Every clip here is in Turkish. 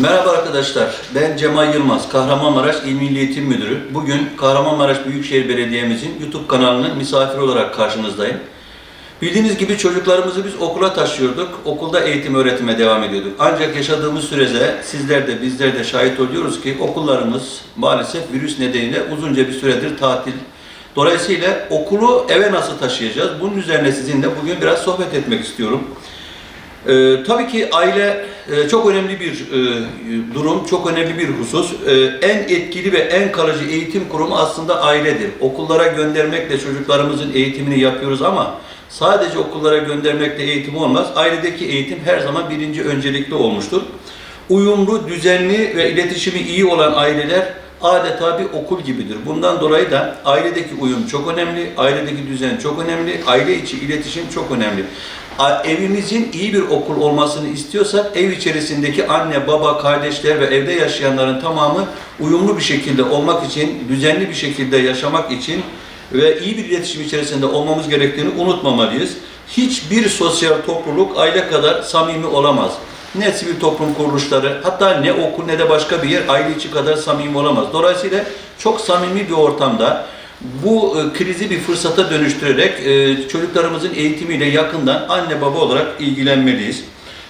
Merhaba arkadaşlar, ben Cemal Yılmaz, Kahramanmaraş İl Milli Eğitim Müdürü. Bugün Kahramanmaraş Büyükşehir Belediye'mizin YouTube kanalının misafir olarak karşınızdayım. Bildiğiniz gibi çocuklarımızı biz okula taşıyorduk, okulda eğitim öğretime devam ediyorduk. Ancak yaşadığımız sürede sizler de bizler de şahit oluyoruz ki okullarımız maalesef virüs nedeniyle uzunca bir süredir tatil. Dolayısıyla okulu eve nasıl taşıyacağız? Bunun üzerine sizinle bugün biraz sohbet etmek istiyorum. Ee, tabii ki aile e, çok önemli bir e, durum, çok önemli bir husus. Ee, en etkili ve en kalıcı eğitim kurumu aslında ailedir. Okullara göndermekle çocuklarımızın eğitimini yapıyoruz ama sadece okullara göndermekle eğitim olmaz. Ailedeki eğitim her zaman birinci öncelikli olmuştur. Uyumlu, düzenli ve iletişimi iyi olan aileler adeta bir okul gibidir. Bundan dolayı da ailedeki uyum çok önemli, ailedeki düzen çok önemli, aile içi iletişim çok önemli. Evimizin iyi bir okul olmasını istiyorsak ev içerisindeki anne, baba, kardeşler ve evde yaşayanların tamamı uyumlu bir şekilde olmak için, düzenli bir şekilde yaşamak için ve iyi bir iletişim içerisinde olmamız gerektiğini unutmamalıyız. Hiçbir sosyal topluluk aile kadar samimi olamaz. Ne sivil toplum kuruluşları, hatta ne okul ne de başka bir yer aile içi kadar samimi olamaz. Dolayısıyla çok samimi bir ortamda bu e, krizi bir fırsata dönüştürerek e, çocuklarımızın eğitimiyle yakından anne baba olarak ilgilenmeliyiz.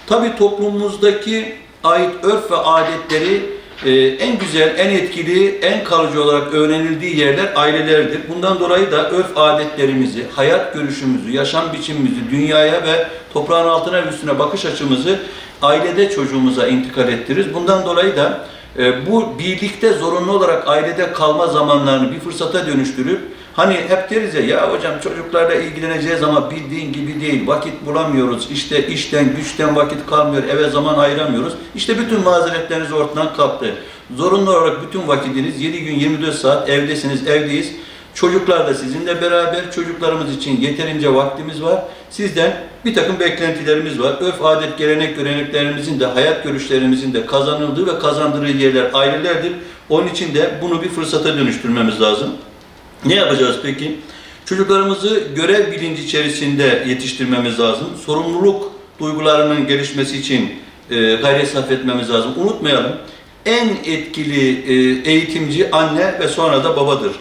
Tabii toplumumuzdaki ait örf ve adetleri e, en güzel, en etkili, en kalıcı olarak öğrenildiği yerler ailelerdir. Bundan dolayı da örf adetlerimizi, hayat görüşümüzü, yaşam biçimimizi, dünyaya ve toprağın altına üstüne bakış açımızı ailede çocuğumuza intikal ettiririz. Bundan dolayı da e, bu birlikte zorunlu olarak ailede kalma zamanlarını bir fırsata dönüştürüp hani hep deriz ya ya hocam çocuklarla ilgileneceğiz ama bildiğin gibi değil vakit bulamıyoruz işte işten güçten vakit kalmıyor eve zaman ayıramıyoruz. İşte bütün mazeretleriniz ortadan kalktı. Zorunlu olarak bütün vakitiniz 7 gün 24 saat evdesiniz evdeyiz Çocuklar da sizinle beraber, çocuklarımız için yeterince vaktimiz var. Sizden bir takım beklentilerimiz var. Örf, adet, gelenek, göreneklerimizin de, hayat görüşlerimizin de kazanıldığı ve kazandırıldığı yerler ailelerdir. Onun için de bunu bir fırsata dönüştürmemiz lazım. Ne yapacağız peki? Çocuklarımızı görev bilinci içerisinde yetiştirmemiz lazım. Sorumluluk duygularının gelişmesi için e, gayret sarf etmemiz lazım. Unutmayalım, en etkili e, eğitimci anne ve sonra da babadır.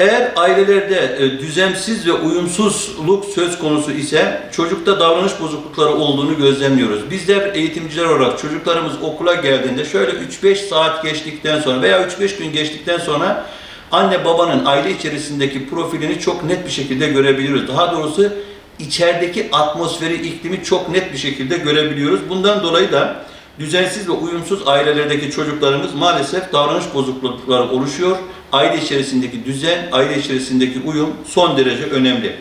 Eğer ailelerde e, düzensiz ve uyumsuzluk söz konusu ise çocukta davranış bozuklukları olduğunu gözlemliyoruz. Bizler eğitimciler olarak çocuklarımız okula geldiğinde şöyle 3-5 saat geçtikten sonra veya 3-5 gün geçtikten sonra anne babanın aile içerisindeki profilini çok net bir şekilde görebiliyoruz. Daha doğrusu içerideki atmosferi, iklimi çok net bir şekilde görebiliyoruz. Bundan dolayı da düzensiz ve uyumsuz ailelerdeki çocuklarımız maalesef davranış bozuklukları oluşuyor. Aile içerisindeki düzen, aile içerisindeki uyum son derece önemli.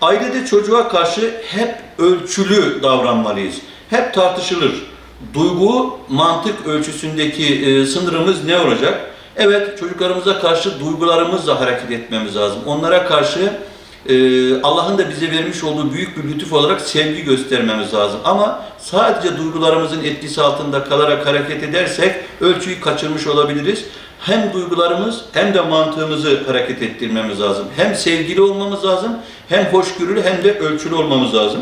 Ailede çocuğa karşı hep ölçülü davranmalıyız. Hep tartışılır. Duygu, mantık ölçüsündeki e, sınırımız ne olacak? Evet, çocuklarımıza karşı duygularımızla hareket etmemiz lazım. Onlara karşı e, Allah'ın da bize vermiş olduğu büyük bir lütuf olarak sevgi göstermemiz lazım. Ama sadece duygularımızın etkisi altında kalarak hareket edersek ölçüyü kaçırmış olabiliriz. Hem duygularımız hem de mantığımızı hareket ettirmemiz lazım. Hem sevgili olmamız lazım, hem hoşgörülü hem de ölçülü olmamız lazım.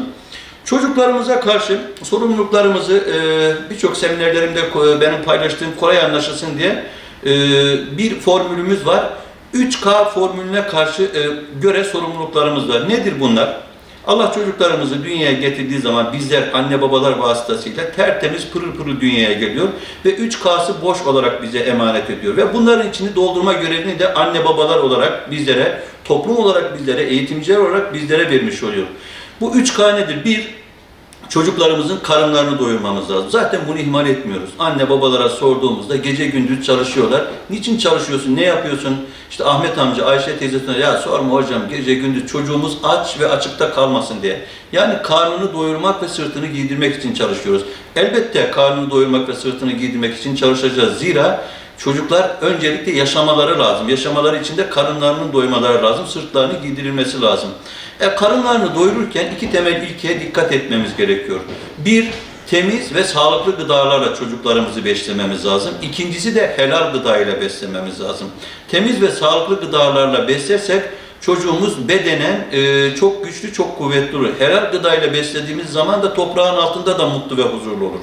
Çocuklarımıza karşı sorumluluklarımızı e, birçok seminerlerimde ko- benim paylaştığım kolay anlaşılsın diye e, bir formülümüz var. 3K formülüne karşı e, göre sorumluluklarımız var. Nedir bunlar? Allah çocuklarımızı dünyaya getirdiği zaman bizler anne babalar vasıtasıyla tertemiz pırıl pırıl dünyaya geliyor ve 3K'sı boş olarak bize emanet ediyor. Ve bunların içini doldurma görevini de anne babalar olarak bizlere, toplum olarak bizlere, eğitimciler olarak bizlere vermiş oluyor. Bu 3K nedir? Bir, çocuklarımızın karınlarını doyurmamız lazım. Zaten bunu ihmal etmiyoruz. Anne babalara sorduğumuzda gece gündüz çalışıyorlar. Niçin çalışıyorsun? Ne yapıyorsun? İşte Ahmet amca, Ayşe teyze sonra, ya sorma hocam gece gündüz çocuğumuz aç ve açıkta kalmasın diye. Yani karnını doyurmak ve sırtını giydirmek için çalışıyoruz. Elbette karnını doyurmak ve sırtını giydirmek için çalışacağız. Zira Çocuklar öncelikle yaşamaları lazım. Yaşamaları için de karınlarının doymaları lazım, sırtlarını giydirilmesi lazım. E, karınlarını doyururken iki temel ilkeye dikkat etmemiz gerekiyor. Bir, temiz ve sağlıklı gıdalarla çocuklarımızı beslememiz lazım. İkincisi de helal gıda ile beslememiz lazım. Temiz ve sağlıklı gıdalarla beslersek çocuğumuz bedenen e, çok güçlü, çok kuvvetli olur. Helal gıda ile beslediğimiz zaman da toprağın altında da mutlu ve huzurlu olur.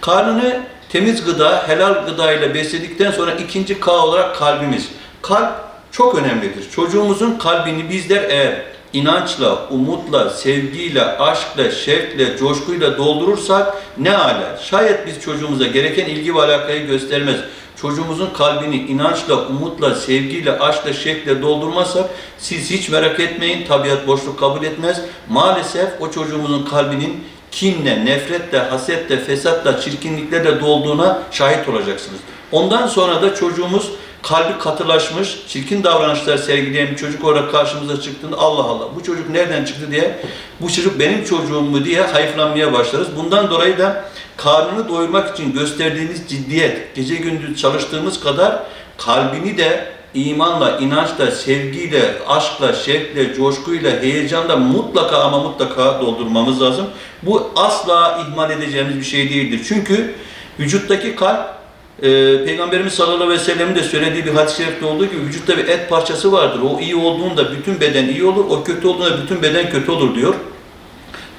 Karnını Temiz gıda, helal gıda ile besledikten sonra ikinci K olarak kalbimiz. Kalp çok önemlidir. Çocuğumuzun kalbini bizler eğer inançla, umutla, sevgiyle, aşkla, şevkle, coşkuyla doldurursak ne ala. Şayet biz çocuğumuza gereken ilgi ve alakayı göstermez. Çocuğumuzun kalbini inançla, umutla, sevgiyle, aşkla, şevkle doldurmazsak siz hiç merak etmeyin tabiat boşluk kabul etmez. Maalesef o çocuğumuzun kalbinin kinle, nefretle, hasetle, fesatla, çirkinliklerle dolduğuna şahit olacaksınız. Ondan sonra da çocuğumuz kalbi katılaşmış, çirkin davranışlar sergileyen bir çocuk olarak karşımıza çıktığında Allah Allah bu çocuk nereden çıktı diye bu çocuk benim çocuğum mu diye hayıflanmaya başlarız. Bundan dolayı da karnını doyurmak için gösterdiğimiz ciddiyet, gece gündüz çalıştığımız kadar kalbini de imanla, inançla, sevgiyle, aşkla, şevkle, coşkuyla, heyecanla mutlaka ama mutlaka doldurmamız lazım. Bu asla ihmal edeceğimiz bir şey değildir. Çünkü vücuttaki kalp ee, Peygamberimiz sallallahu aleyhi ve sellem'in de söylediği bir hadis-i şerifte olduğu gibi vücutta bir et parçası vardır. O iyi olduğunda bütün beden iyi olur, o kötü olduğunda bütün beden kötü olur diyor.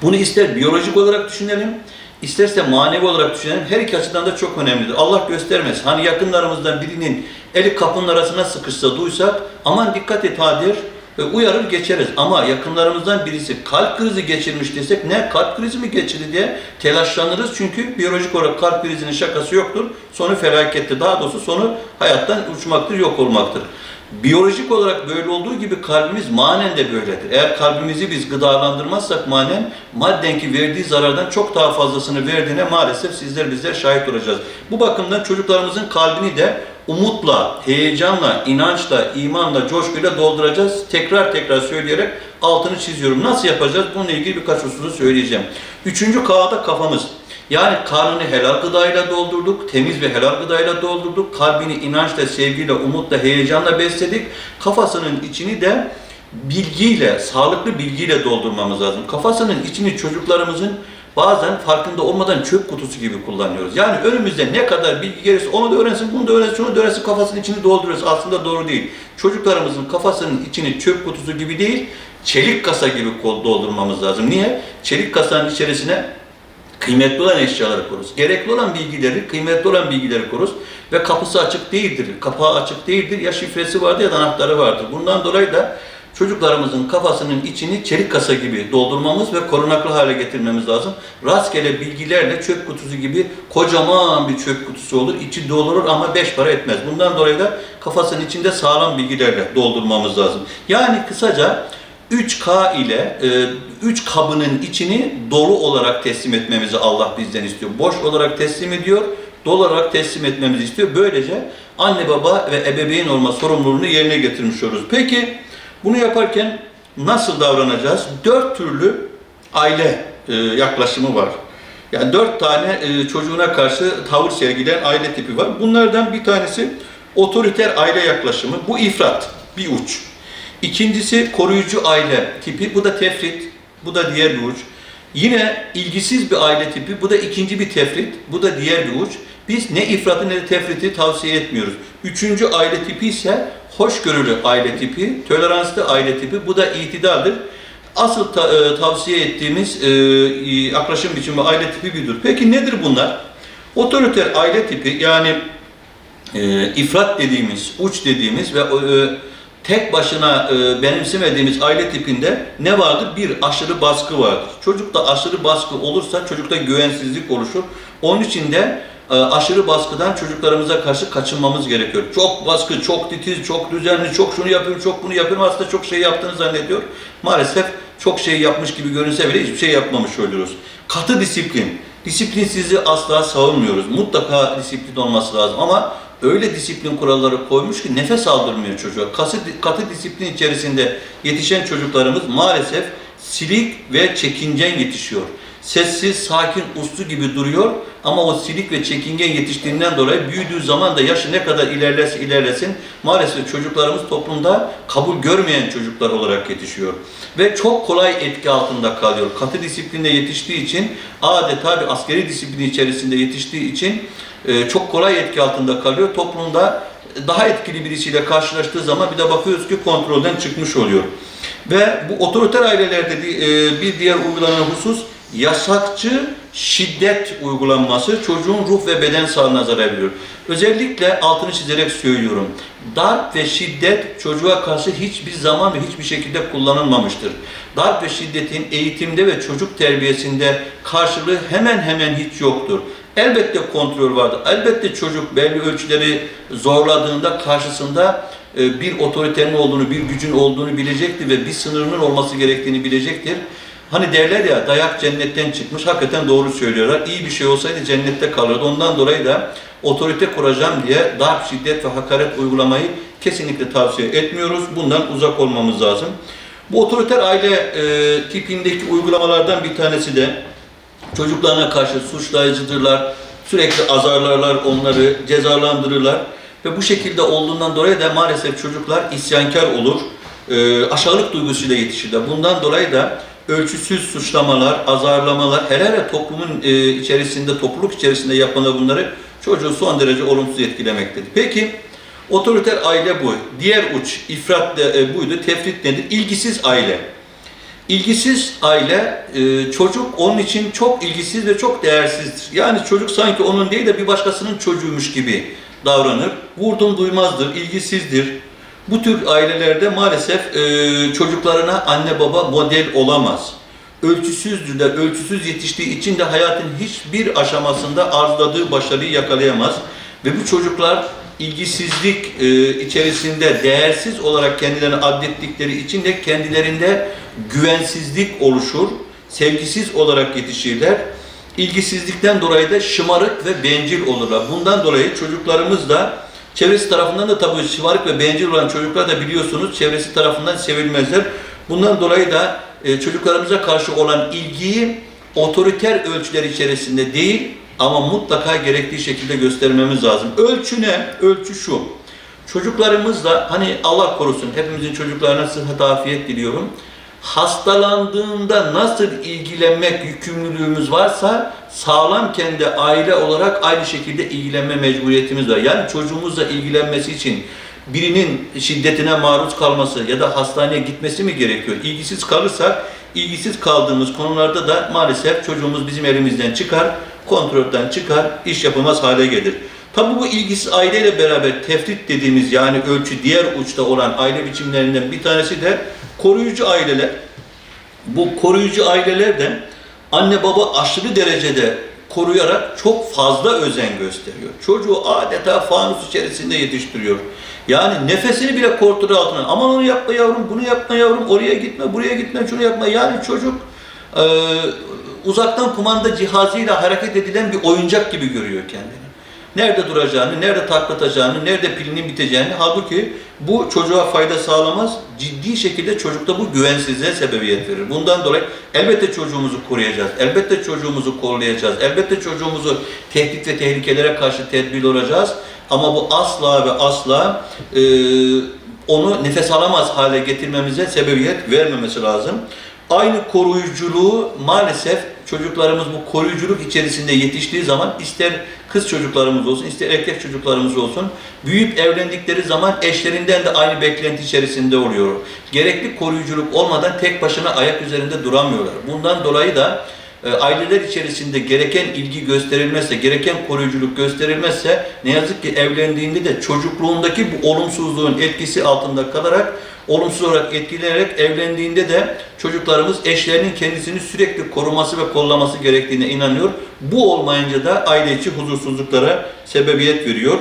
Bunu ister biyolojik olarak düşünelim, isterse manevi olarak düşünelim. Her iki açıdan da çok önemlidir. Allah göstermez. Hani yakınlarımızdan birinin eli kapının arasına sıkışsa duysak aman dikkat et hadir ve uyarır geçeriz. Ama yakınlarımızdan birisi kalp krizi geçirmiş desek ne kalp krizi mi geçirdi diye telaşlanırız. Çünkü biyolojik olarak kalp krizinin şakası yoktur. Sonu felakettir. Daha doğrusu sonu hayattan uçmaktır, yok olmaktır. Biyolojik olarak böyle olduğu gibi kalbimiz manen de böyledir. Eğer kalbimizi biz gıdalandırmazsak manen maddenki verdiği zarardan çok daha fazlasını verdiğine maalesef sizler bizler şahit olacağız. Bu bakımdan çocuklarımızın kalbini de umutla, heyecanla, inançla, imanla, coşkuyla dolduracağız. Tekrar tekrar söyleyerek altını çiziyorum. Nasıl yapacağız? Bununla ilgili birkaç hususu söyleyeceğim. Üçüncü kağıda kafamız. Yani karnını helal gıdayla doldurduk, temiz ve helal gıdayla doldurduk. Kalbini inançla, sevgiyle, umutla, heyecanla besledik. Kafasının içini de bilgiyle, sağlıklı bilgiyle doldurmamız lazım. Kafasının içini çocuklarımızın bazen farkında olmadan çöp kutusu gibi kullanıyoruz. Yani önümüzde ne kadar bilgi gelirse onu da öğrensin, bunu da öğrensin, şunu da öğrensin, kafasının içini dolduruyoruz. Aslında doğru değil. Çocuklarımızın kafasının içini çöp kutusu gibi değil, çelik kasa gibi doldurmamız lazım. Niye? Çelik kasanın içerisine kıymetli olan eşyaları koruz. Gerekli olan bilgileri, kıymetli olan bilgileri koruz. Ve kapısı açık değildir, kapağı açık değildir. Ya şifresi vardır ya da anahtarı vardır. Bundan dolayı da çocuklarımızın kafasının içini çelik kasa gibi doldurmamız ve korunaklı hale getirmemiz lazım. Rastgele bilgilerle çöp kutusu gibi kocaman bir çöp kutusu olur. İçi doldurur ama beş para etmez. Bundan dolayı da kafasının içinde sağlam bilgilerle doldurmamız lazım. Yani kısaca 3K ile 3 kabının içini dolu olarak teslim etmemizi Allah bizden istiyor. Boş olarak teslim ediyor, dolu olarak teslim etmemizi istiyor. Böylece anne baba ve ebeveyn olma sorumluluğunu yerine getirmiş oluruz. Peki bunu yaparken nasıl davranacağız? Dört türlü aile e, yaklaşımı var. Yani dört tane e, çocuğuna karşı tavır sergileyen aile tipi var. Bunlardan bir tanesi otoriter aile yaklaşımı. Bu ifrat, bir uç. İkincisi koruyucu aile tipi. Bu da tefrit. Bu da diğer bir uç. Yine ilgisiz bir aile tipi. Bu da ikinci bir tefrit. Bu da diğer bir uç. Biz ne ifratı ne de tefriti tavsiye etmiyoruz. Üçüncü aile tipi ise hoşgörülü aile tipi, toleranslı aile tipi. Bu da itidaldir. Asıl ta- e, tavsiye ettiğimiz e, yaklaşım biçimi aile tipi budur. Peki nedir bunlar? Otoriter aile tipi yani e, ifrat dediğimiz, uç dediğimiz ve e, tek başına e, benimsemediğimiz aile tipinde ne vardır? Bir, aşırı baskı vardır. Çocukta aşırı baskı olursa çocukta güvensizlik oluşur. Onun için de aşırı baskıdan çocuklarımıza karşı kaçınmamız gerekiyor. Çok baskı, çok titiz, çok düzenli, çok şunu yapıyorum, çok bunu yapıyorum. Aslında çok şey yaptığını zannediyor. Maalesef çok şey yapmış gibi görünse bile hiçbir şey yapmamış oluyoruz. Katı disiplin. Disiplinsizliği asla savunmuyoruz. Mutlaka disiplin olması lazım ama öyle disiplin kuralları koymuş ki nefes aldırmıyor çocuğa. Katı, katı disiplin içerisinde yetişen çocuklarımız maalesef silik ve çekingen yetişiyor. Sessiz, sakin, uslu gibi duruyor ama o silik ve çekingen yetiştiğinden dolayı büyüdüğü zaman da yaşı ne kadar ilerlerse ilerlesin maalesef çocuklarımız toplumda kabul görmeyen çocuklar olarak yetişiyor. Ve çok kolay etki altında kalıyor. Katı disiplinde yetiştiği için adeta bir askeri disiplin içerisinde yetiştiği için e, çok kolay etki altında kalıyor. Toplumda daha etkili birisiyle karşılaştığı zaman bir de bakıyoruz ki kontrolden çıkmış oluyor. Ve bu otoriter ailelerde de, e, bir diğer uygulanan husus yasakçı şiddet uygulanması çocuğun ruh ve beden sağlığına zarar veriyor. Özellikle altını çizerek söylüyorum. Darp ve şiddet çocuğa karşı hiçbir zaman ve hiçbir şekilde kullanılmamıştır. Darp ve şiddetin eğitimde ve çocuk terbiyesinde karşılığı hemen hemen hiç yoktur. Elbette kontrol vardır. Elbette çocuk belli ölçüleri zorladığında karşısında e, bir otoritenin olduğunu, bir gücün olduğunu bilecektir ve bir sınırının olması gerektiğini bilecektir. Hani derler ya dayak cennetten çıkmış. Hakikaten doğru söylüyorlar. İyi bir şey olsaydı cennette kalırdı. Ondan dolayı da otorite kuracağım diye darp, şiddet ve hakaret uygulamayı kesinlikle tavsiye etmiyoruz. Bundan uzak olmamız lazım. Bu otoriter aile e, tipindeki uygulamalardan bir tanesi de çocuklarına karşı suçlayıcıdırlar. Sürekli azarlarlar onları, cezalandırırlar. Ve bu şekilde olduğundan dolayı da maalesef çocuklar isyankar olur. E, aşağılık duygusuyla yetişirler. Bundan dolayı da ölçüsüz suçlamalar, azarlamalar, hele hele toplumun e, içerisinde, topluluk içerisinde yapmaları bunları çocuğu son derece olumsuz etkilemektedir. Peki, otoriter aile bu. Diğer uç, ifrat de, e, buydu. Tefrit nedir? İlgisiz aile. İlgisiz aile, e, çocuk onun için çok ilgisiz ve çok değersizdir. Yani çocuk sanki onun değil de bir başkasının çocuğuymuş gibi davranır. Vurdum duymazdır, ilgisizdir. Bu tür ailelerde maalesef e, çocuklarına anne baba model olamaz. Ölçüsüzdürler, ölçüsüz yetiştiği için de hayatın hiçbir aşamasında arzuladığı başarıyı yakalayamaz. Ve bu çocuklar ilgisizlik e, içerisinde değersiz olarak kendilerini adettikleri için de kendilerinde güvensizlik oluşur. Sevgisiz olarak yetişirler. İlgisizlikten dolayı da şımarık ve bencil olurlar. Bundan dolayı çocuklarımız da çevresi tarafından da tabii şımarık ve bencil olan çocuklar da biliyorsunuz çevresi tarafından sevilmezler. Bundan dolayı da e, çocuklarımıza karşı olan ilgiyi otoriter ölçüler içerisinde değil ama mutlaka gerektiği şekilde göstermemiz lazım. Ölçü ne? Ölçü şu. Çocuklarımız da hani Allah korusun hepimizin çocuklarına sıhhat afiyet diliyorum. Hastalandığında nasıl ilgilenmek yükümlülüğümüz varsa sağlam kendi aile olarak aynı şekilde ilgilenme mecburiyetimiz var. Yani çocuğumuzla ilgilenmesi için birinin şiddetine maruz kalması ya da hastaneye gitmesi mi gerekiyor? İlgisiz kalırsak ilgisiz kaldığımız konularda da maalesef çocuğumuz bizim elimizden çıkar, kontrolden çıkar, iş yapılmaz hale gelir. Tabi bu ilgisiz aileyle beraber tefrit dediğimiz yani ölçü diğer uçta olan aile biçimlerinden bir tanesi de koruyucu aileler. Bu koruyucu ailelerden anne baba aşırı derecede koruyarak çok fazla özen gösteriyor. Çocuğu adeta fanus içerisinde yetiştiriyor. Yani nefesini bile kontrol altına. Aman onu yapma yavrum, bunu yapma yavrum, oraya gitme, buraya gitme, şunu yapma. Yani çocuk e, uzaktan kumanda cihazıyla hareket edilen bir oyuncak gibi görüyor kendini. Nerede duracağını, nerede taklatacağını, nerede pilinin biteceğini. Halbuki bu çocuğa fayda sağlamaz. Ciddi şekilde çocukta bu güvensizliğe sebebiyet verir. Bundan dolayı elbette çocuğumuzu koruyacağız. Elbette çocuğumuzu kollayacağız. Elbette çocuğumuzu tehdit ve tehlikelere karşı tedbirli olacağız. Ama bu asla ve asla e, onu nefes alamaz hale getirmemize sebebiyet vermemesi lazım. Aynı koruyuculuğu maalesef çocuklarımız bu koruyuculuk içerisinde yetiştiği zaman ister kız çocuklarımız olsun ister erkek çocuklarımız olsun büyüyüp evlendikleri zaman eşlerinden de aynı beklenti içerisinde oluyor. Gerekli koruyuculuk olmadan tek başına ayak üzerinde duramıyorlar. Bundan dolayı da e, aileler içerisinde gereken ilgi gösterilmezse, gereken koruyuculuk gösterilmezse ne yazık ki evlendiğinde de çocukluğundaki bu olumsuzluğun etkisi altında kalarak olumsuz olarak etkilenerek evlendiğinde de çocuklarımız eşlerinin kendisini sürekli koruması ve kollaması gerektiğine inanıyor. Bu olmayınca da aile içi huzursuzluklara sebebiyet veriyor.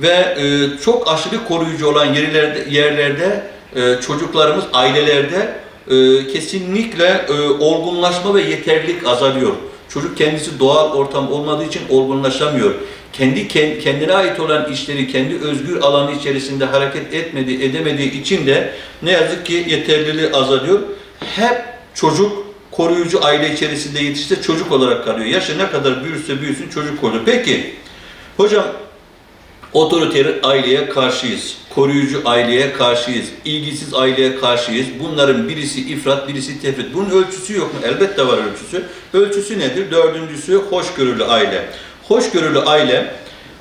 Ve e, çok aşırı koruyucu olan yerlerde, yerlerde e, çocuklarımız ailelerde e, kesinlikle e, olgunlaşma ve yeterlilik azalıyor. Çocuk kendisi doğal ortam olmadığı için olgunlaşamıyor. Kendi kendine ait olan işleri kendi özgür alanı içerisinde hareket etmediği, edemediği için de ne yazık ki yeterliliği azalıyor. Hep çocuk koruyucu aile içerisinde yetişse çocuk olarak kalıyor. Yaşı ne kadar büyürse büyüsün çocuk oluyor. Peki, hocam Otoriter aileye karşıyız. Koruyucu aileye karşıyız. ilgisiz aileye karşıyız. Bunların birisi ifrat, birisi tefrit. Bunun ölçüsü yok mu? Elbette var ölçüsü. Ölçüsü nedir? Dördüncüsü hoşgörülü aile. Hoşgörülü aile,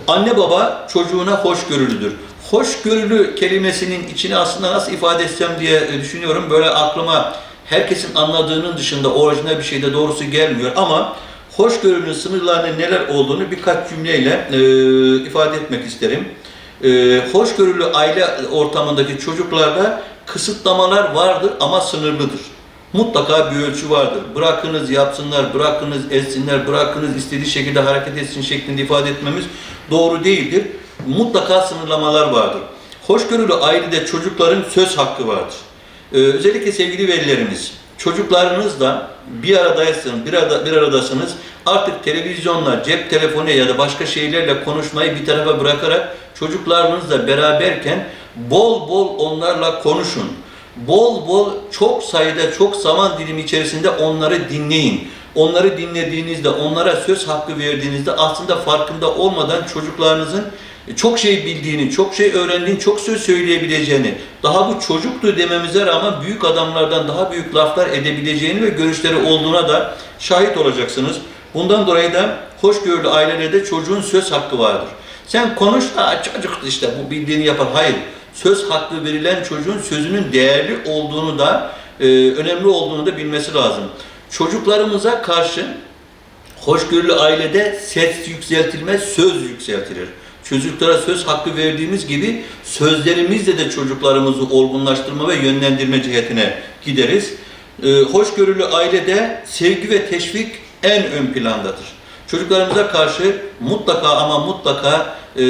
anne baba çocuğuna hoşgörülüdür. Hoşgörülü kelimesinin içine aslında nasıl ifade etsem diye düşünüyorum. Böyle aklıma herkesin anladığının dışında orijinal bir şey de doğrusu gelmiyor ama hoşgörünün sınırlarının neler olduğunu birkaç cümleyle e, ifade etmek isterim. E, hoşgörülü aile ortamındaki çocuklarda kısıtlamalar vardır ama sınırlıdır. Mutlaka bir ölçü vardır. Bırakınız yapsınlar, bırakınız etsinler, bırakınız istediği şekilde hareket etsin şeklinde ifade etmemiz doğru değildir. Mutlaka sınırlamalar vardır. Hoşgörülü ailede çocukların söz hakkı vardır. Ee, özellikle sevgili velilerimiz, çocuklarınızla bir aradaysanız, bir, arada, bir aradasınız. Artık televizyonla, cep telefonu ya da başka şeylerle konuşmayı bir tarafa bırakarak çocuklarınızla beraberken bol bol onlarla konuşun. Bol bol çok sayıda çok zaman dilimi içerisinde onları dinleyin. Onları dinlediğinizde, onlara söz hakkı verdiğinizde aslında farkında olmadan çocuklarınızın çok şey bildiğini, çok şey öğrendiğini, çok söz söyleyebileceğini, daha bu çocuktu dememize rağmen büyük adamlardan daha büyük laflar edebileceğini ve görüşleri olduğuna da şahit olacaksınız. Bundan dolayı da hoşgörülü ailelerde çocuğun söz hakkı vardır. Sen konuş da çocuk işte bu bildiğini yapar. Hayır. Söz hakkı verilen çocuğun sözünün değerli olduğunu da e, önemli olduğunu da bilmesi lazım. Çocuklarımıza karşı hoşgörülü ailede ses yükseltilmez, söz yükseltilir. Çocuklara söz hakkı verdiğimiz gibi sözlerimizle de çocuklarımızı olgunlaştırma ve yönlendirme cihetine gideriz. Ee, hoşgörülü ailede sevgi ve teşvik en ön plandadır. Çocuklarımıza karşı mutlaka ama mutlaka e,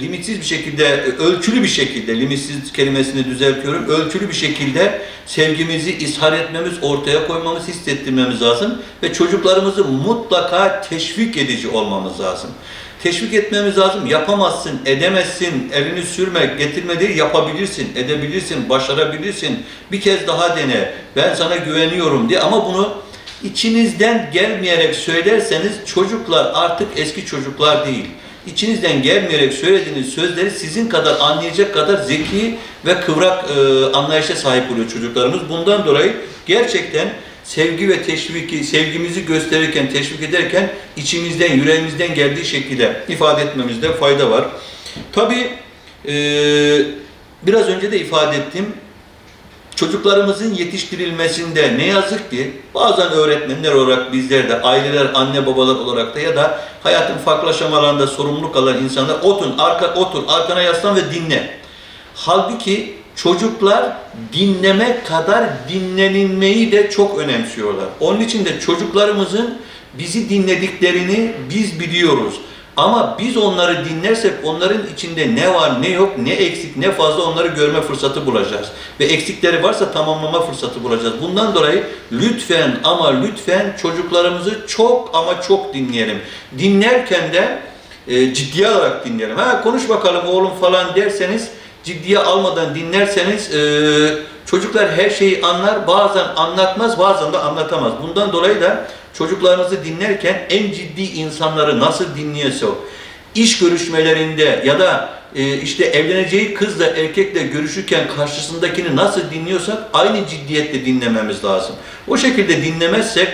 limitsiz bir şekilde, e, ölçülü bir şekilde, limitsiz kelimesini düzeltiyorum, ölçülü bir şekilde sevgimizi ishar etmemiz, ortaya koymamız, hissettirmemiz lazım ve çocuklarımızı mutlaka teşvik edici olmamız lazım. Teşvik etmemiz lazım. Yapamazsın, edemezsin, elini sürme, getirme değil, yapabilirsin, edebilirsin, başarabilirsin. Bir kez daha dene, ben sana güveniyorum diye ama bunu içinizden gelmeyerek söylerseniz çocuklar artık eski çocuklar değil. İçinizden gelmeyerek söylediğiniz sözleri sizin kadar anlayacak kadar zeki ve kıvrak e, anlayışa sahip oluyor çocuklarımız. Bundan dolayı gerçekten sevgi ve teşviki, sevgimizi gösterirken, teşvik ederken içimizden, yüreğimizden geldiği şekilde ifade etmemizde fayda var. Tabii e, biraz önce de ifade ettim. Çocuklarımızın yetiştirilmesinde ne yazık ki bazen öğretmenler olarak bizler de, aileler, anne babalar olarak da ya da hayatın farklı aşamalarında sorumluluk alan insanlar otun, arka, otur, arkana yaslan ve dinle. Halbuki çocuklar dinlemek kadar dinlenilmeyi de çok önemsiyorlar. Onun için de çocuklarımızın bizi dinlediklerini biz biliyoruz. Ama biz onları dinlersek onların içinde ne var ne yok ne eksik ne fazla onları görme fırsatı bulacağız. Ve eksikleri varsa tamamlama fırsatı bulacağız. Bundan dolayı lütfen ama lütfen çocuklarımızı çok ama çok dinleyelim. Dinlerken de e, ciddiye alarak dinleyelim. Ha konuş bakalım oğlum falan derseniz ciddiye almadan dinlerseniz e, çocuklar her şeyi anlar bazen anlatmaz bazen de anlatamaz. Bundan dolayı da çocuklarınızı dinlerken en ciddi insanları nasıl dinliyorsa iş görüşmelerinde ya da e, işte evleneceği kızla erkekle görüşürken karşısındakini nasıl dinliyorsak aynı ciddiyetle dinlememiz lazım. O şekilde dinlemezsek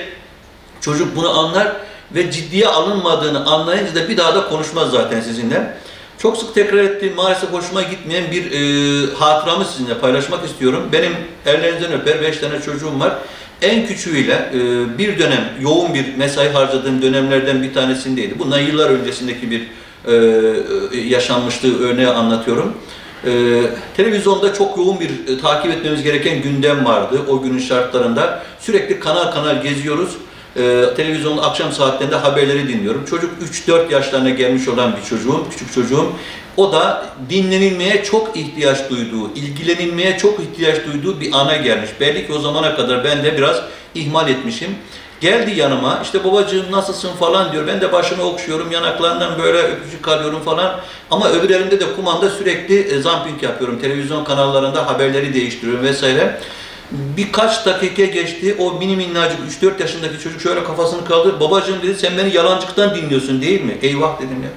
çocuk bunu anlar ve ciddiye alınmadığını anlayınca da bir daha da konuşmaz zaten sizinle. Çok sık tekrar ettiğim, maalesef hoşuma gitmeyen bir e, hatıramı sizinle paylaşmak istiyorum. Benim ellerinizden öper, beş tane çocuğum var. En küçüğüyle e, bir dönem yoğun bir mesai harcadığım dönemlerden bir tanesindeydi. Bundan yıllar öncesindeki bir e, yaşanmışlığı örneği anlatıyorum. E, televizyonda çok yoğun bir e, takip etmemiz gereken gündem vardı o günün şartlarında. Sürekli kanal kanal geziyoruz. E, televizyonun akşam saatlerinde haberleri dinliyorum. Çocuk 3-4 yaşlarına gelmiş olan bir çocuğum, küçük çocuğum. O da dinlenilmeye çok ihtiyaç duyduğu, ilgilenilmeye çok ihtiyaç duyduğu bir ana gelmiş. Belli ki o zamana kadar ben de biraz ihmal etmişim. Geldi yanıma, işte babacığım nasılsın falan diyor. Ben de başını okşuyorum, yanaklarından böyle öpücük alıyorum falan. Ama öbür elimde de kumanda sürekli e, zamping yapıyorum. Televizyon kanallarında haberleri değiştiriyorum vesaire. Birkaç dakika geçti. O mini minnacık 3-4 yaşındaki çocuk şöyle kafasını kaldırdı. Babacığım dedi sen beni yalancıktan dinliyorsun değil mi? Eyvah dedim ya.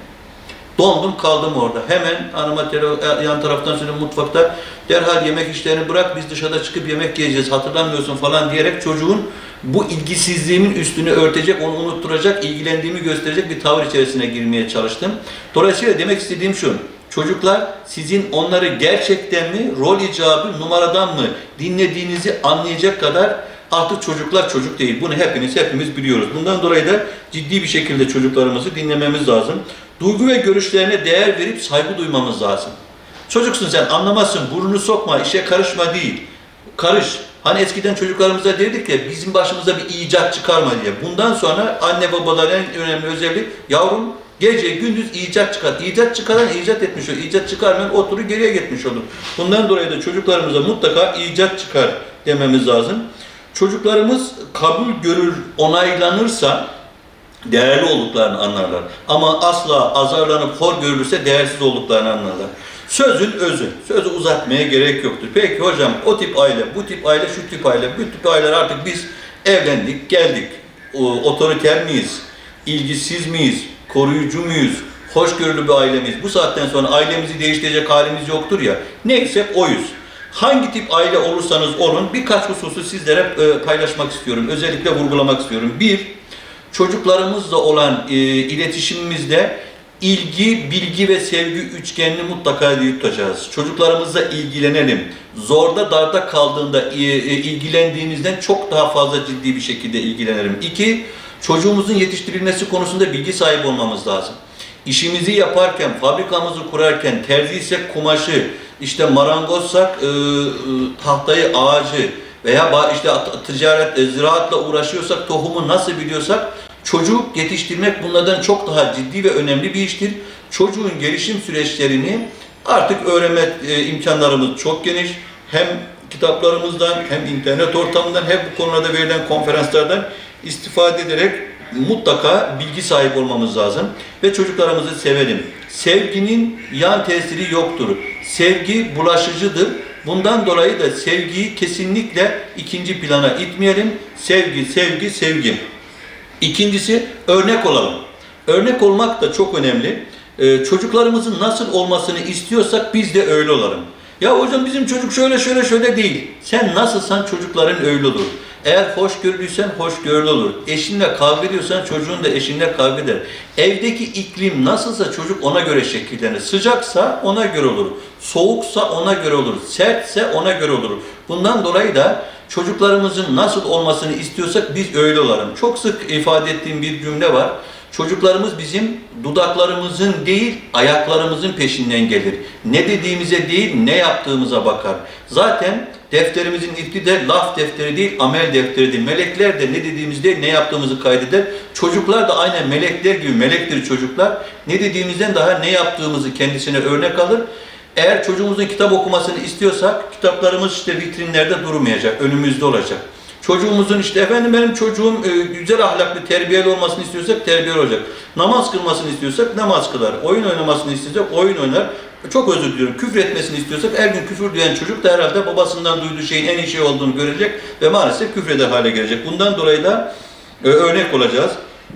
Dondum kaldım orada. Hemen hanıma tele- yan taraftan sonra mutfakta derhal yemek işlerini bırak biz dışarıda çıkıp yemek yiyeceğiz hatırlamıyorsun falan diyerek çocuğun bu ilgisizliğimin üstünü örtecek, onu unutturacak, ilgilendiğimi gösterecek bir tavır içerisine girmeye çalıştım. Dolayısıyla demek istediğim şu, çocuklar sizin onları gerçekten mi, rol icabı, numaradan mı dinlediğinizi anlayacak kadar artık çocuklar çocuk değil. Bunu hepiniz hepimiz biliyoruz. Bundan dolayı da ciddi bir şekilde çocuklarımızı dinlememiz lazım. Duygu ve görüşlerine değer verip saygı duymamız lazım. Çocuksun sen anlamazsın, burnunu sokma, işe karışma değil. Karış. Hani eskiden çocuklarımıza derdik ya bizim başımıza bir icat çıkarma diye. Bundan sonra anne babaların en önemli özelliği yavrum gece gündüz icat çıkar. İcat çıkaran icat etmiş olur. İcat çıkarmayan oturur geriye gitmiş olur. Bundan dolayı da çocuklarımıza mutlaka icat çıkar dememiz lazım. Çocuklarımız kabul görür, onaylanırsa değerli olduklarını anlarlar. Ama asla azarlanıp hor görülürse değersiz olduklarını anlarlar. Sözün özü. Sözü uzatmaya gerek yoktur. Peki hocam o tip aile, bu tip aile, şu tip aile, bu tip aileler artık biz evlendik, geldik. Otoriter miyiz? İlgisiz miyiz? Koruyucu muyuz? Hoşgörülü bir ailemiz. Bu saatten sonra ailemizi değiştirecek halimiz yoktur ya. Neyse oyuz. Hangi tip aile olursanız olun birkaç hususu sizlere e, paylaşmak istiyorum. Özellikle vurgulamak istiyorum. Bir, çocuklarımızla olan e, iletişimimizde ilgi, bilgi ve sevgi üçgenini mutlaka diri. Çocuklarımızla ilgilenelim. Zorda darda kaldığında e, e, ilgilendiğimizden çok daha fazla ciddi bir şekilde ilgilenelim. İki, çocuğumuzun yetiştirilmesi konusunda bilgi sahibi olmamız lazım. İşimizi yaparken, fabrikamızı kurarken, terziysek kumaşı, işte marangozsak e, e, tahtayı, ağacı veya işte ticaret, e, ziraatla uğraşıyorsak, tohumu nasıl biliyorsak çocuk yetiştirmek bunlardan çok daha ciddi ve önemli bir iştir. Çocuğun gelişim süreçlerini artık öğrenme e, imkanlarımız çok geniş. Hem kitaplarımızdan hem internet ortamından hem bu konularda verilen konferanslardan istifade ederek mutlaka bilgi sahibi olmamız lazım ve çocuklarımızı sevelim. Sevginin yan tesiri yoktur. Sevgi bulaşıcıdır. Bundan dolayı da sevgiyi kesinlikle ikinci plana itmeyelim. Sevgi, sevgi, sevgi. İkincisi örnek olalım. Örnek olmak da çok önemli. Ee, çocuklarımızın nasıl olmasını istiyorsak biz de öyle olalım. Ya hocam bizim çocuk şöyle şöyle şöyle değil. Sen nasılsan çocukların öyle olur. Eğer hoşgörülüysen hoşgörülü olur. Eşinle kavga ediyorsan çocuğun da eşinle kavga eder. Evdeki iklim nasılsa çocuk ona göre şekillenir. Sıcaksa ona göre olur. Soğuksa ona göre olur. Sertse ona göre olur. Bundan dolayı da çocuklarımızın nasıl olmasını istiyorsak biz öyle olalım. Çok sık ifade ettiğim bir cümle var. Çocuklarımız bizim dudaklarımızın değil, ayaklarımızın peşinden gelir. Ne dediğimize değil, ne yaptığımıza bakar. Zaten defterimizin ilki de laf defteri değil, amel defteridir. Melekler de ne dediğimizde ne yaptığımızı kaydeder. Çocuklar da aynen melekler gibi melektir çocuklar. Ne dediğimizden daha ne yaptığımızı kendisine örnek alır. Eğer çocuğumuzun kitap okumasını istiyorsak kitaplarımız işte vitrinlerde durmayacak, önümüzde olacak. Çocuğumuzun işte efendim benim çocuğum e, güzel ahlaklı, terbiyeli olmasını istiyorsak terbiyeli olacak. Namaz kılmasını istiyorsak namaz kılar. Oyun oynamasını istiyorsak oyun oynar. Çok özür diliyorum. Küfür etmesini istiyorsak her gün küfür duyan çocuk da herhalde babasından duyduğu şeyin en iyi şey olduğunu görecek ve maalesef küfreder hale gelecek. Bundan dolayı da e, örnek olacağız.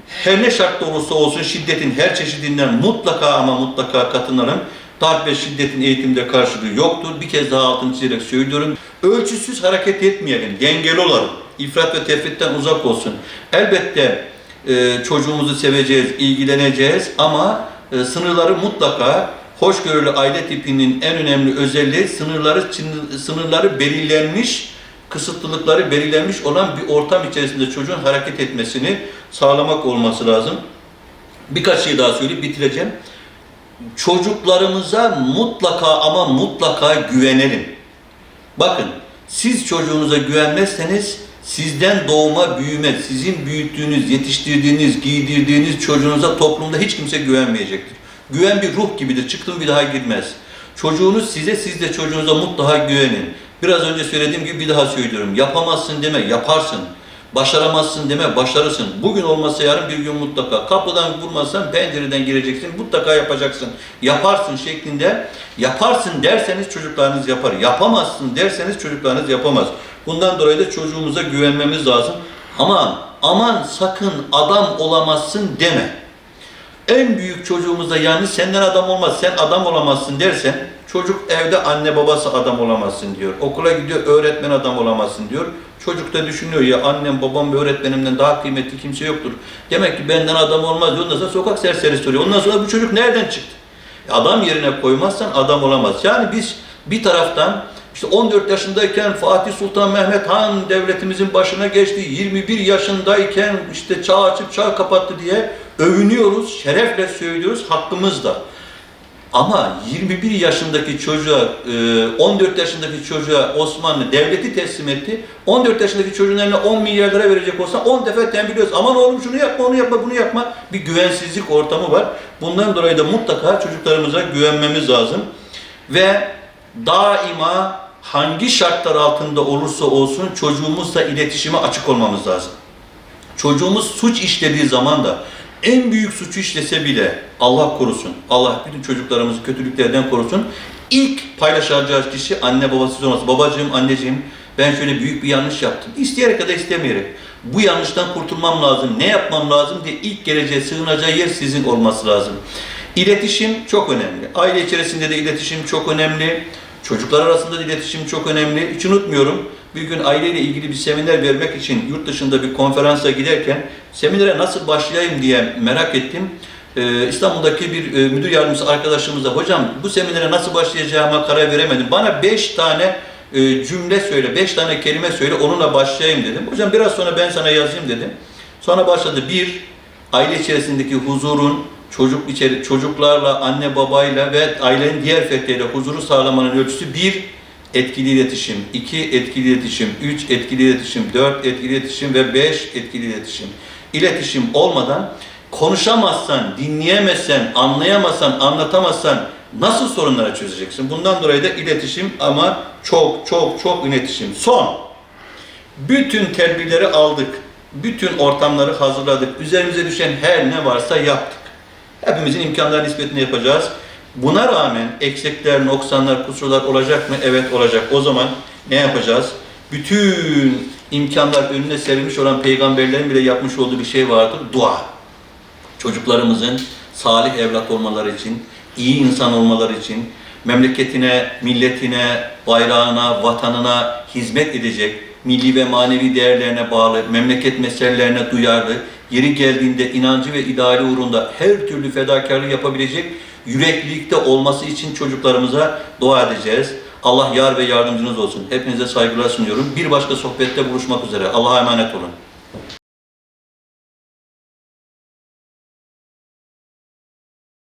Her ne şartta olursa olsun şiddetin her çeşidinden mutlaka ama mutlaka katınalım. Darp ve şiddetin eğitimde karşılığı yoktur. Bir kez daha altını çizerek söylüyorum. Ölçüsüz hareket etmeyelim, dengeli olalım. İfrat ve tefritten uzak olsun. Elbette e, çocuğumuzu seveceğiz, ilgileneceğiz ama e, sınırları mutlaka hoşgörülü aile tipinin en önemli özelliği sınırları sınırları belirlenmiş, kısıtlılıkları belirlenmiş olan bir ortam içerisinde çocuğun hareket etmesini sağlamak olması lazım. Birkaç şey daha söyleyip bitireceğim çocuklarımıza mutlaka ama mutlaka güvenelim. Bakın siz çocuğunuza güvenmezseniz sizden doğma büyüme, sizin büyüttüğünüz, yetiştirdiğiniz, giydirdiğiniz çocuğunuza toplumda hiç kimse güvenmeyecektir. Güven bir ruh gibidir. Çıktım bir daha girmez. Çocuğunuz size, siz de çocuğunuza mutlaka güvenin. Biraz önce söylediğim gibi bir daha söylüyorum. Yapamazsın deme, yaparsın. Başaramazsın deme, başarırsın. Bugün olmasa yarın bir gün mutlaka. Kapıdan vurmazsan pencereden gireceksin, mutlaka yapacaksın. Yaparsın şeklinde, yaparsın derseniz çocuklarınız yapar. Yapamazsın derseniz çocuklarınız yapamaz. Bundan dolayı da çocuğumuza güvenmemiz lazım. Aman, aman sakın adam olamazsın deme. En büyük çocuğumuza yani senden adam olmaz, sen adam olamazsın dersen çocuk evde anne babası adam olamazsın diyor. Okula gidiyor öğretmen adam olamazsın diyor. Çocuk da düşünüyor ya annem babam ve öğretmenimden daha kıymetli kimse yoktur. Demek ki benden adam olmaz diyor. Ondan sonra sokak serseri soruyor. Ondan sonra bu çocuk nereden çıktı? Adam yerine koymazsan adam olamaz. Yani biz bir taraftan İşte 14 yaşındayken Fatih Sultan Mehmet Han devletimizin başına geçti. 21 yaşındayken işte çağ açıp çağ kapattı diye övünüyoruz, şerefle söylüyoruz, hakkımız da. Ama 21 yaşındaki çocuğa, e, 14 yaşındaki çocuğa Osmanlı devleti teslim etti. 14 yaşındaki çocuğun eline 10 milyar lira verecek olsa 10 defa tembihliyoruz. Aman oğlum şunu yapma, onu yapma, bunu yapma. Bir güvensizlik ortamı var. Bundan dolayı da mutlaka çocuklarımıza güvenmemiz lazım. Ve daima hangi şartlar altında olursa olsun çocuğumuzla iletişime açık olmamız lazım. Çocuğumuz suç işlediği zaman da en büyük suçu işlese bile Allah korusun. Allah bütün çocuklarımızı kötülüklerden korusun. İlk paylaşacağız kişi anne babasız olması. Babacığım, anneciğim ben şöyle büyük bir yanlış yaptım. İsteyerek ya da istemeyerek. Bu yanlıştan kurtulmam lazım. Ne yapmam lazım diye ilk geleceğe sığınacağı yer sizin olması lazım. İletişim çok önemli. Aile içerisinde de iletişim çok önemli. Çocuklar arasında da iletişim çok önemli. Hiç unutmuyorum. Bir gün aileyle ilgili bir seminer vermek için yurt dışında bir konferansa giderken seminere nasıl başlayayım diye merak ettim. Ee, İstanbul'daki bir e, müdür yardımcısı arkadaşımıza hocam bu seminere nasıl başlayacağıma karar veremedim. Bana beş tane e, cümle söyle, beş tane kelime söyle onunla başlayayım dedim. Hocam biraz sonra ben sana yazayım dedim. Sonra başladı. Bir, aile içerisindeki huzurun, çocuk içeri, çocuklarla, anne babayla ve ailenin diğer fertleriyle huzuru sağlamanın ölçüsü bir, etkili iletişim, iki, etkili iletişim, üç, etkili iletişim, dört, etkili iletişim ve beş, etkili iletişim. İletişim olmadan konuşamazsan, dinleyemezsen, anlayamazsan, anlatamazsan nasıl sorunları çözeceksin? Bundan dolayı da iletişim ama çok çok çok iletişim. Son, bütün tedbirleri aldık. Bütün ortamları hazırladık. Üzerimize düşen her ne varsa yaptık. Hepimizin imkanları nispetinde yapacağız. Buna rağmen eksikler, noksanlar, kusurlar olacak mı? Evet olacak. O zaman ne yapacağız? Bütün imkanlar önüne serilmiş olan peygamberlerin bile yapmış olduğu bir şey vardır. Dua. Çocuklarımızın salih evlat olmaları için, iyi insan olmaları için, memleketine, milletine, bayrağına, vatanına hizmet edecek, milli ve manevi değerlerine bağlı, memleket meselelerine duyarlı, yeri geldiğinde inancı ve ideali uğrunda her türlü fedakarlığı yapabilecek yüreklilikte olması için çocuklarımıza dua edeceğiz. Allah yar ve yardımcınız olsun. Hepinize saygılar sunuyorum. Bir başka sohbette buluşmak üzere. Allah'a emanet olun.